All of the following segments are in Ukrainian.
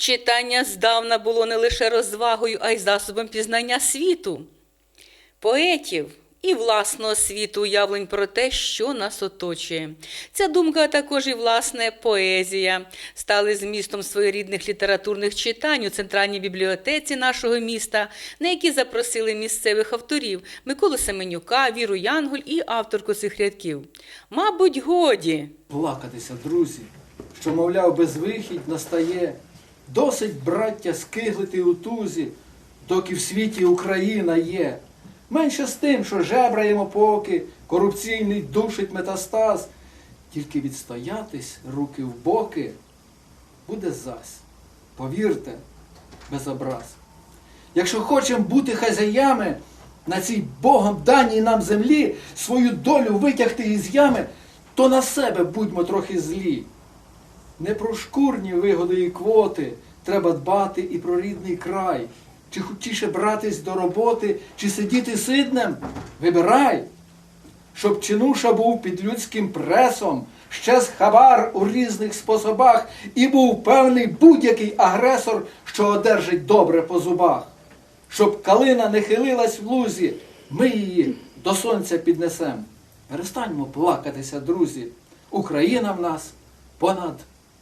Читання здавна було не лише розвагою, а й засобом пізнання світу, поетів і власного світу уявлень про те, що нас оточує. Ця думка, також і власне поезія стали змістом своєрідних літературних читань у центральній бібліотеці нашого міста, на які запросили місцевих авторів Миколу Семенюка, Віру Янголь і авторку цих рядків. Мабуть, годі. плакатися, друзі, що, мовляв, безвихідь настає. Досить, браття, скиглити у тузі, доки в світі Україна є. Менше з тим, що жебраємо поки, корупційний душить метастаз. Тільки відстоятись руки в боки буде зась. Повірте, без образ. Якщо хочемо бути хазяями на цій Богом даній нам землі, свою долю витягти із ями, то на себе будьмо трохи злі. Не про шкурні вигоди і квоти треба дбати і про рідний край. Чи хотіше братись до роботи, чи сидіти сиднем? Вибирай, щоб чинуша був під людським пресом, ще з хабар у різних способах, і був певний будь-який агресор, що одержить добре по зубах. Щоб калина не хилилась в лузі, ми її до сонця піднесем. Перестаньмо плакатися, друзі. Україна в нас понад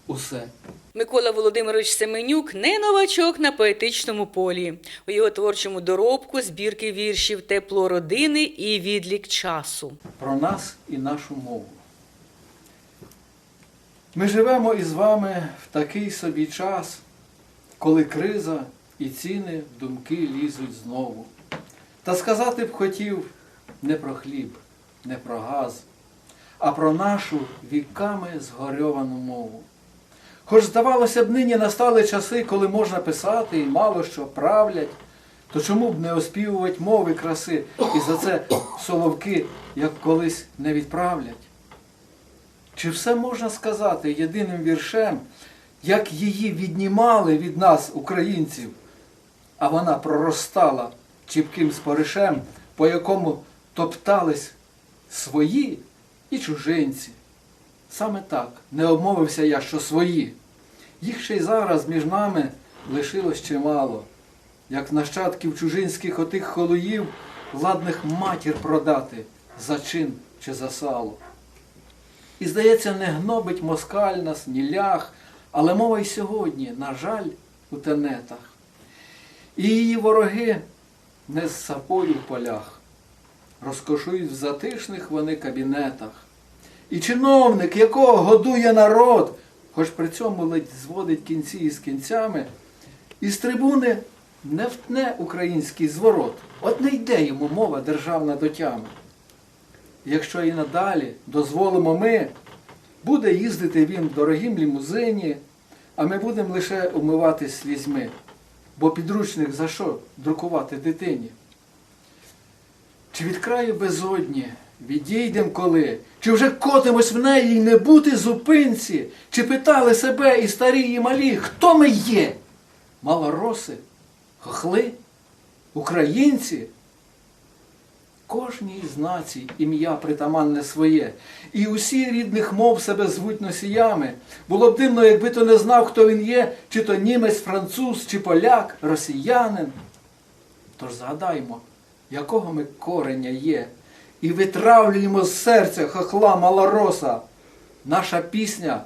усе. Микола Володимирович Семенюк не новачок на поетичному полі. У його творчому доробку збірки віршів Тепло родини і відлік часу. про нас і нашу мову. Ми живемо із вами в такий собі час, коли криза і ціни в думки лізуть знову. Та сказати б хотів не про хліб, не про газ, а про нашу віками згорьовану мову. Хоч здавалося б, нині настали часи, коли можна писати і мало що правлять, то чому б не оспівувати мови краси і за це соловки, як колись не відправлять? Чи все можна сказати єдиним віршем, як її віднімали від нас, українців, а вона проростала чіпким споришем, по якому топтались свої і чужинці? Саме так, не обмовився я, що свої. Їх ще й зараз між нами лишилось чимало, як нащадків чужинських отих холуїв, ладних матір продати за чин чи за сало. І, здається, не гнобить москаль нас, ні лях, але мова й сьогодні, на жаль, у тенетах. І її вороги не з сапою в полях, розкошують в затишних вони кабінетах. І чиновник, якого годує народ, хоч при цьому ледь зводить кінці із кінцями, із трибуни не втне український зворот. От не йде йому мова державна до тями. Якщо і надалі дозволимо ми, буде їздити він в дорогім лімузині, а ми будемо лише умивати слізьми. Бо підручник за що друкувати дитині? Чи від краю безодні відійдем коли? Чи вже котимось в неї й не бути зупинці? Чи питали себе і старі, і малі, хто ми є? Малороси, хохли, українці? Кожній з націй ім'я притаманне своє, і усі рідних мов себе звуть носіями. Було б дивно, якби то не знав, хто він є, чи то німець, француз, чи поляк, росіянин. Тож згадаймо, якого ми кореня є, і витравлюємо з серця хохла малороса. Наша пісня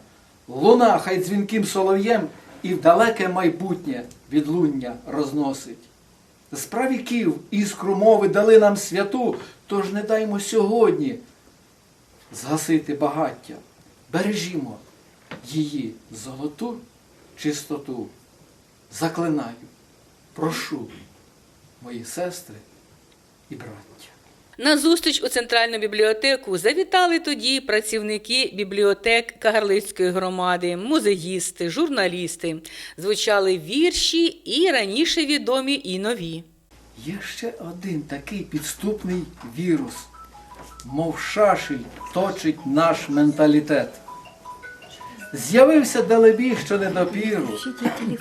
луна хай дзвінким солов'єм і в далеке майбутнє відлуння розносить. З правіків іскру мови дали нам святу, тож не даймо сьогодні згасити багаття. Бережімо її золоту чистоту. Заклинаю, прошу, мої сестри і браття. На зустріч у центральну бібліотеку завітали тоді працівники бібліотек Кагарлицької громади, музеїсти, журналісти. Звучали вірші і раніше відомі, і нові. Є ще один такий підступний вірус, мов шашель точить наш менталітет. З'явився далебіг, що недопіру,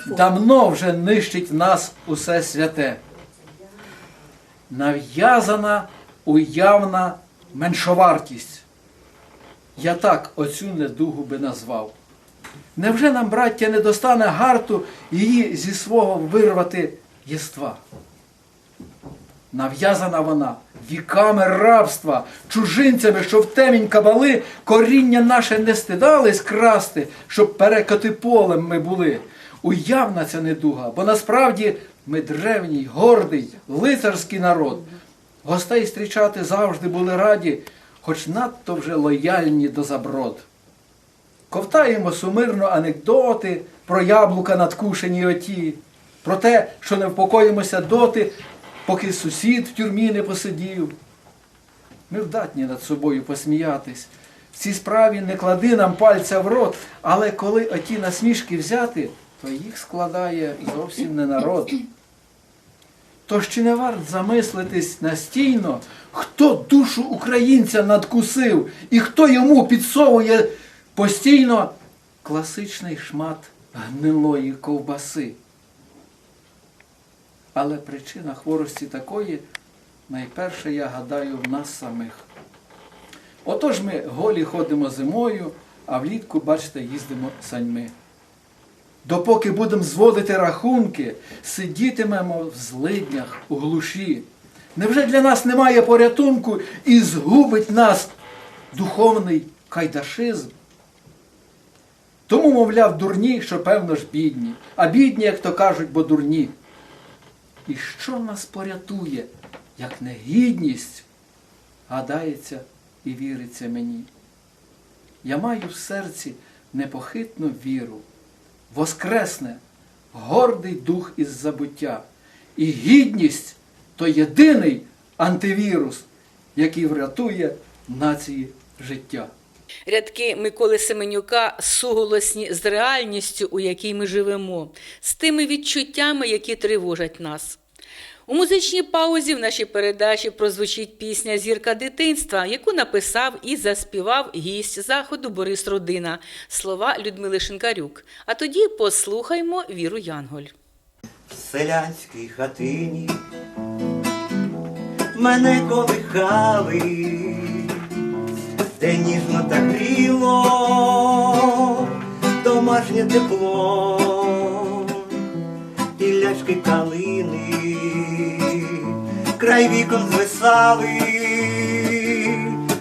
давно вже нищить нас усе святе. Нав'язана уявна меншовартість. Я так оцю недугу би назвав. Невже нам, браття, не достане гарту її зі свого вирвати єства? Нав'язана вона віками рабства, чужинцями, що в темінь кабали, коріння наше не стидались красти, щоб перекоти полем ми були. Уявна ця недуга, бо насправді ми древній, гордий, лицарський народ. Гостей зустрічати завжди були раді, хоч надто вже лояльні до заброд. Ковтаємо сумирно анекдоти про яблука надкушені оті, про те, що не впокоїмося доти, поки сусід в тюрмі не посидів. Ми вдатні над собою посміятись. В цій справі не клади нам пальця в рот, але коли оті насмішки взяти, то їх складає зовсім не народ. Тож чи не варт замислитись настійно, хто душу українця надкусив і хто йому підсовує постійно класичний шмат гнилої ковбаси. Але причина хворості такої, найперше, я гадаю, в нас самих. Отож ми голі ходимо зимою, а влітку, бачите, їздимо саньми. Допоки будемо зводити рахунки, сидітимемо в злиднях у глуші. Невже для нас немає порятунку і згубить нас духовний кайдашизм? Тому, мовляв, дурні, що певно ж бідні, а бідні, як то кажуть, бо дурні. І що нас порятує, як не гідність, гадається і віриться мені. Я маю в серці непохитну віру, воскресне, гордий дух із забуття. І гідність то єдиний антивірус, який врятує нації життя. Рядки Миколи Семенюка суголосні з реальністю, у якій ми живемо, з тими відчуттями, які тривожать нас. У музичній паузі в нашій передачі прозвучить пісня Зірка дитинства, яку написав і заспівав гість заходу Борис Родина, слова Людмили Шинкарюк. А тоді послухаймо Віру Янголь. в селянській хатині мене колихали, де ніжно та гріло домашнє тепло, і ляшки калини, край вікон звисали,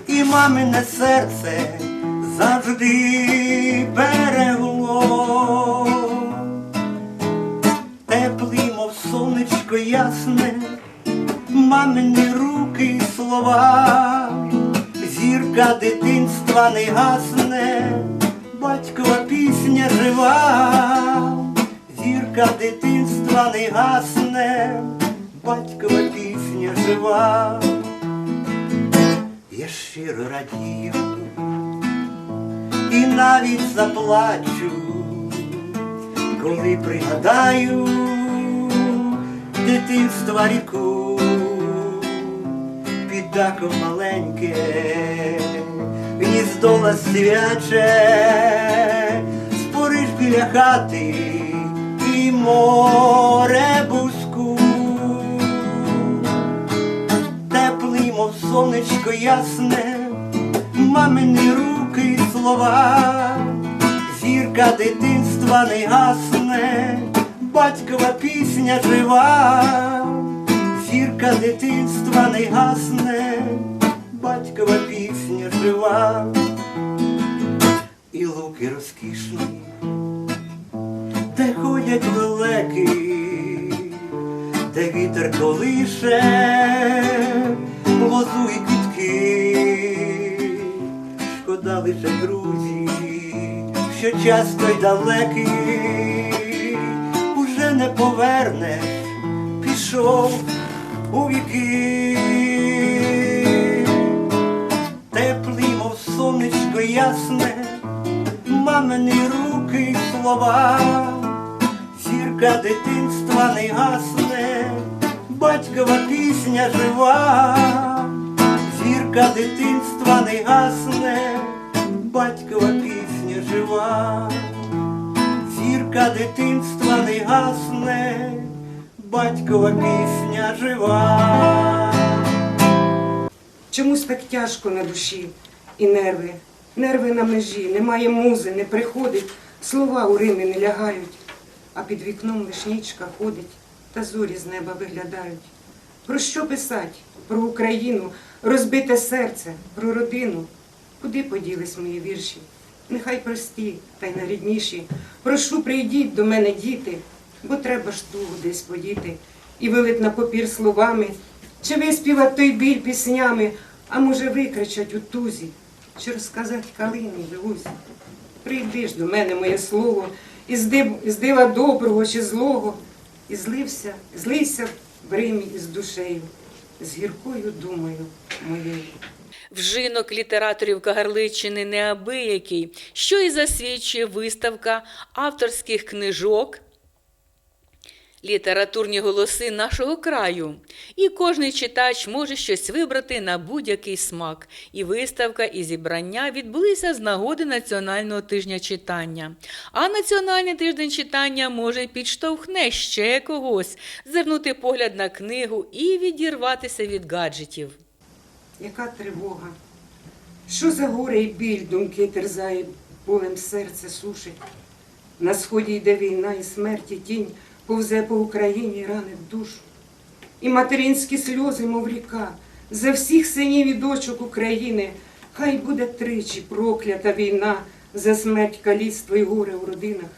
і мамине серце завжди берегло. Теплий, мов сонечко ясне, мамині руки й слова, зірка дитинства не гасне, батькова пісня жива, зірка дитинства не гасне, батькова пісня жива. Я щиро радію і навіть заплачу коли пригадаю дитинства ріку, під даком маленьке, гніздо ластівяче, спориш біля хати і море буску, сонечко ясне, мамині руки й слова. Зірка дитинства не гасне, батькова пісня жива, зірка дитинства не гасне, батькова пісня жива, і луки розкішні, де ходять лелеки, де вітер колише, лозу і квітки, шкода лише друзі що часто й далекий, уже не повернеш, пішов у віки, теплий, мов сонечко ясне, мамині руки й слова, зірка дитинства не гасне, батькова пісня жива, зірка дитинства не гасне, батькова пісня жива, зірка дитинства не гасне, батькова пісня жива. Чомусь так тяжко на душі і нерви, нерви на межі, немає музи, не приходить слова у Римі не лягають, а під вікном лиш нічка ходить, та зорі з неба виглядають. Про що писать? Про Україну, розбите серце, про родину. Куди поділись мої вірші? Нехай прості та й найрідніші. Прошу, прийдіть до мене, діти, бо треба ж тугу десь подіти і вилить на папір словами, чи виспівать той біль піснями, а може викричать у тузі, чи розказать калині в лузі. Прийди ж до мене, моє слово, див, із дива доброго чи злого, і злився, злився в Римі із душею, з гіркою думою моєю. Вжинок літераторів Кагарличини неабиякий, що і засвідчує виставка авторських книжок. Літературні голоси нашого краю, і кожний читач може щось вибрати на будь-який смак. І виставка, і зібрання відбулися з нагоди Національного тижня читання. А Національний тиждень читання може підштовхне ще когось звернути погляд на книгу і відірватися від гаджетів. Яка тривога? Що за горе й біль думки терзає, болем серце сушить? На сході йде війна і смерті тінь повзе по Україні ранить душу. І материнські сльози, мов ріка, за всіх синів і дочок України, хай буде тричі проклята війна за смерть каліцтва і горе у родинах.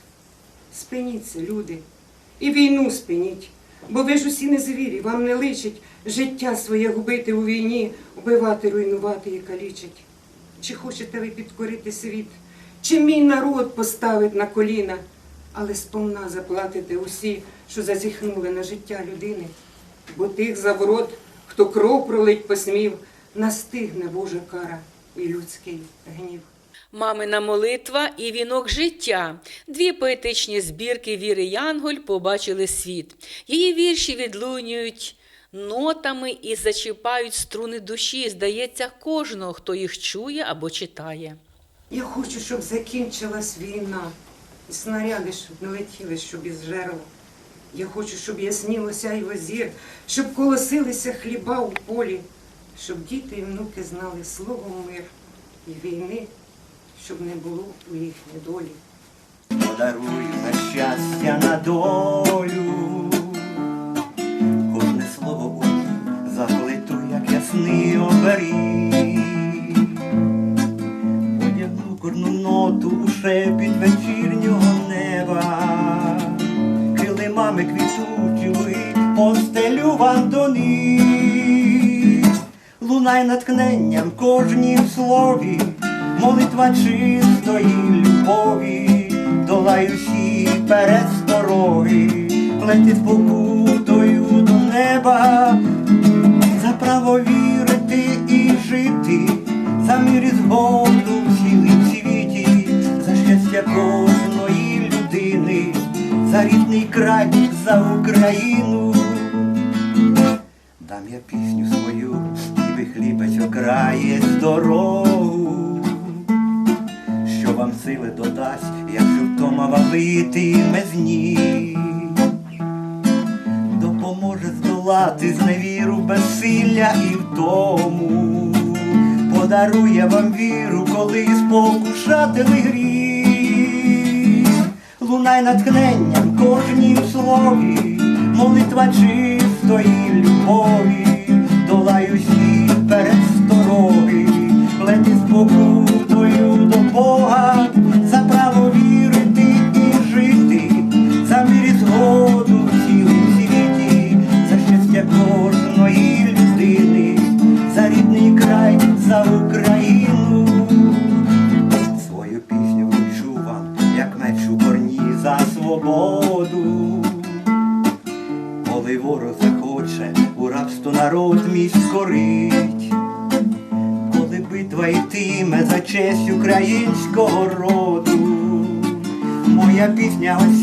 Спиніться, люди, і війну спиніть, бо ви ж усі не звірі, вам не личить життя своє губити у війні, вбивати, руйнувати і калічить. Чи хочете ви підкорити світ, чи мій народ поставить на коліна, але сповна заплатите усі, що зазіхнули на життя людини, бо тих заворот, хто кров пролить посмів, настигне Божа кара і людський гнів. Мамина молитва і вінок життя. Дві поетичні збірки Віри Янголь побачили світ. Її вірші відлунюють нотами і зачіпають струни душі. Здається, кожного, хто їх чує або читає. Я хочу, щоб закінчилась війна, і снаряди, щоб не летіли, щоб із жерла. Я хочу, щоб яснілося й зір, щоб колосилися хліба у полі, щоб діти і внуки знали слово мир і війни, щоб не було у їхній долі. Подарую на щастя на долю. Кожне слово у ній заплету, як ясний оберіг. Одягну кожну ноту у Лунай наткненням кожнім слові, молитва чистої любові, долай усі перестороги, плети з покутою до неба, за право вірити і жити, за мир і згоду в цілім світі, за щастя кожної людини, за рідний край, за Україну. Окрає дорогу, що вам сили додасть, якщо втома валитиме з ніг. Допоможе здолати зневіру, безсилля і втому, подарує вам віру, коли спокушатили гріх. Лунай наткненням кожнім слові, молитва чистої любові,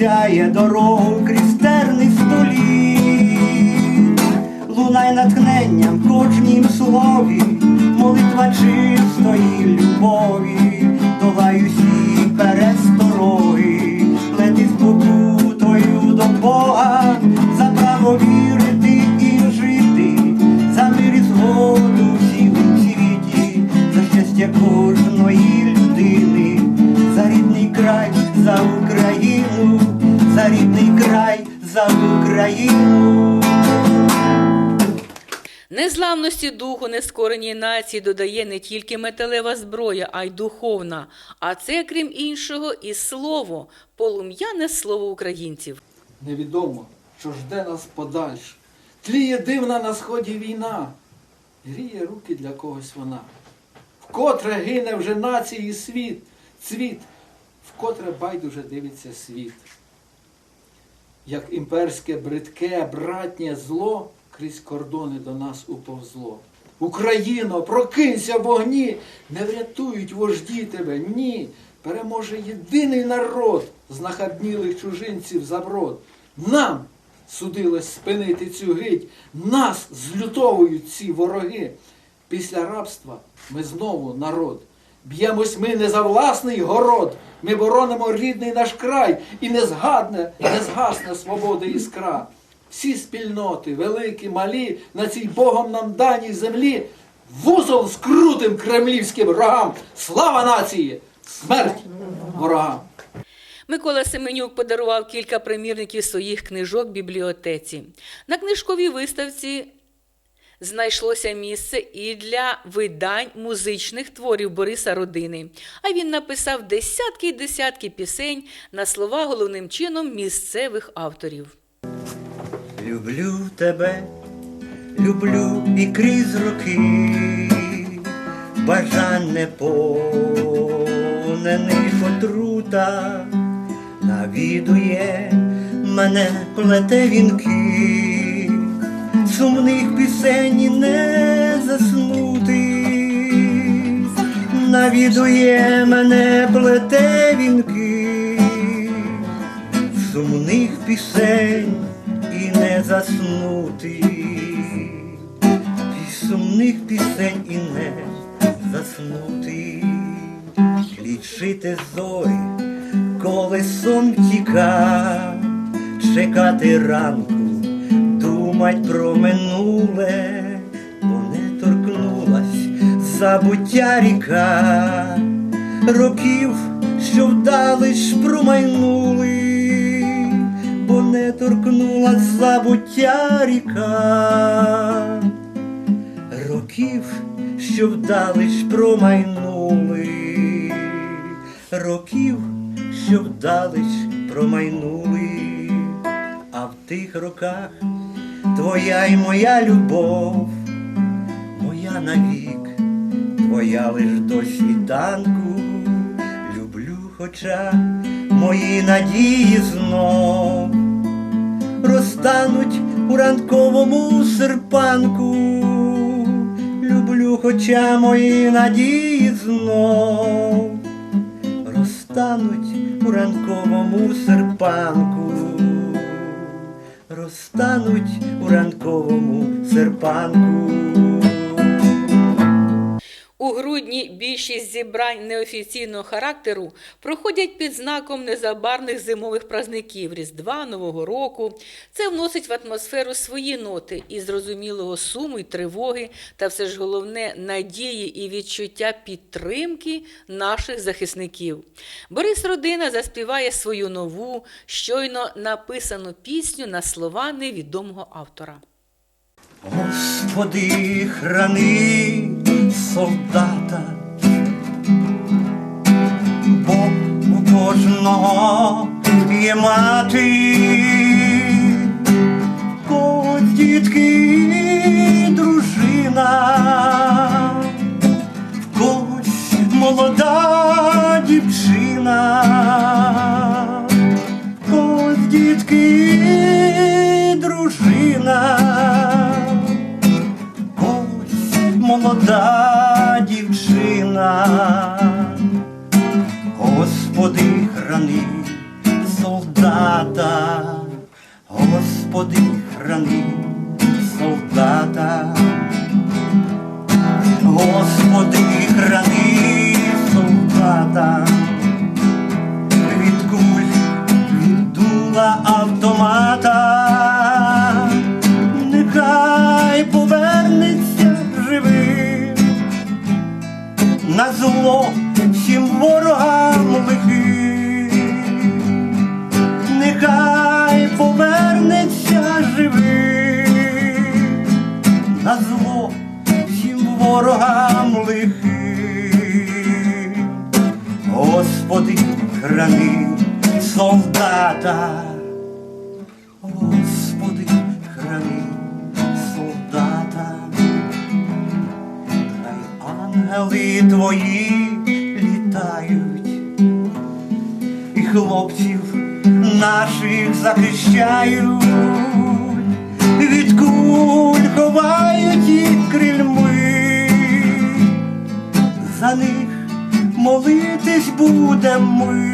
пісня дорогу крізь терни століт, лунай натхненням в кожнім слові, молитва чистої любові, долай усі перестороги, лети з покутою до Бога, за право вірити і жити, за мир і згоду в світі, за щастя кожної за Україну. Незламності духу нескореній нації додає не тільки металева зброя, а й духовна. А це, крім іншого, і слово, полум'яне слово українців. Невідомо, що жде нас подальше. Тліє дивна на сході війна. Гріє руки для когось вона. Вкотре гине вже нації світ, цвіт, вкотре байдуже дивиться світ. Як імперське бридке, братнє зло крізь кордони до нас уповзло. Україно, прокинься вогні, не врятують вожді тебе, ні. Переможе єдиний народ з нахабнілих чужинців заброд. Нам судилось спинити цю гить, нас злютовують ці вороги. Після рабства ми знову народ. Б'ємось ми не за власний город, ми боронимо рідний наш край і не згадне, не згасне іскра. Всі спільноти, великі, малі, на цій Богом нам даній землі, вузол скрутим кремлівським рогам. Слава нації! Смерть ворогам! Микола Семенюк подарував кілька примірників своїх книжок бібліотеці. На книжковій виставці знайшлося місце і для видань музичних творів Бориса Родини. А він написав десятки й десятки пісень на слова головним чином місцевих авторів. Люблю тебе, люблю і крізь роки, бажань не повнених отрута, навідує мене плете вінки, сумних пісень не заснути, навідує мене плете вінки, сумних пісень і не заснути, і сумних пісень і не заснути, лічити зорі, коли сон тіка, чекати ранку, думать про минуле, бо не торкнулась забуття ріка, років, що вдалеч промайнули бо не торкнула забуття ріка, років, що вдалеч промайнули, років, що вдалеч промайнули, а в тих роках твоя й моя любов, моя навік, твоя лиш до світанку, люблю, хоча мої надії знов розтануть у ранковому серпанку. Люблю, хоча мої надії знов розтануть у ранковому серпанку, розтануть у ранковому серпанку. У грудні більшість зібрань неофіційного характеру проходять під знаком незабарних зимових праздників Різдва, Нового року. Це вносить в атмосферу свої ноти і зрозумілого суму й тривоги, та все ж головне надії і відчуття підтримки наших захисників. Борис Родина заспіває свою нову, щойно написану пісню на слова невідомого автора. Господи, храни солдата, бо у кожного є мати, когось дітки, дружина, в молода дівчина, когось дітки, дружина. Ось молода Сяють, від куль ховають їх крильми, за них молитись будемо ми.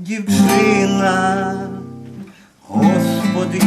дівчина, Господи.